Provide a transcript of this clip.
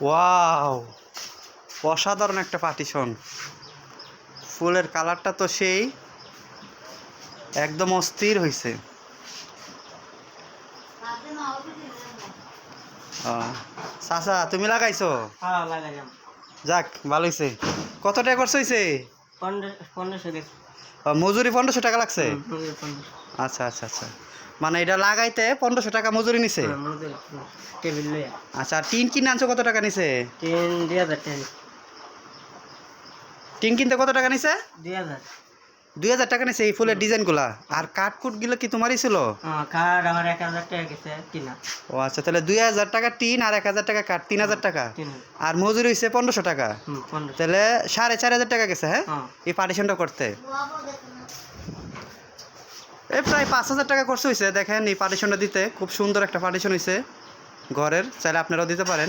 Wow অসাধারণ একটা partition ফুলের কালারটা তো সেই একদম অস্থির হয়েছে চাচা তুমি লাগাইছো? হ্যাঁ যাক ভালো হয়েছে কত টাকা খরচ হয়েছে মজুরি পনেরোশো টাকা লাগছে? আচ্ছা আচ্ছা আচ্ছা। মানে এটা লাগাইতে পনেরোশো টাকা মজুরি নিছে? হ্যাঁ, টেবিল লইয়া। আচ্ছা টিন কিনে আনছো কত টাকা নিছে? তিন দুই হাজার টেন টিন কিনতে কত টাকা নিছে? দুই হাজার। দুই হাজার টাকা নিছে এই ফুলের ডিজাইনগুলা। আর কাঠকুটগুলো কি তোমারই ছিল? হ্যাঁ, আমার এক হাজার টাকা গেছে কিনা ও আচ্ছা তাহলে দুই হাজার টাকা টিন আর এক হাজার টাকা কাঠ তিন হাজার টাকা। আর মজুরি হয়েছে পনেরোশো টাকা। তাহলে সাড়ে চার হাজার টাকা গেছে হ্যাঁ? হ্যাঁ। এই পার্টিশনটা করতে। এই প্রায় পাঁচ হাজার টাকা খরচ হয়েছে। দেখেন এই পার্টিশনটা দিতে। খুব সুন্দর একটা পার্টিশন হয়েছে ঘরের, চাইলে আপনারাও দিতে পারেন।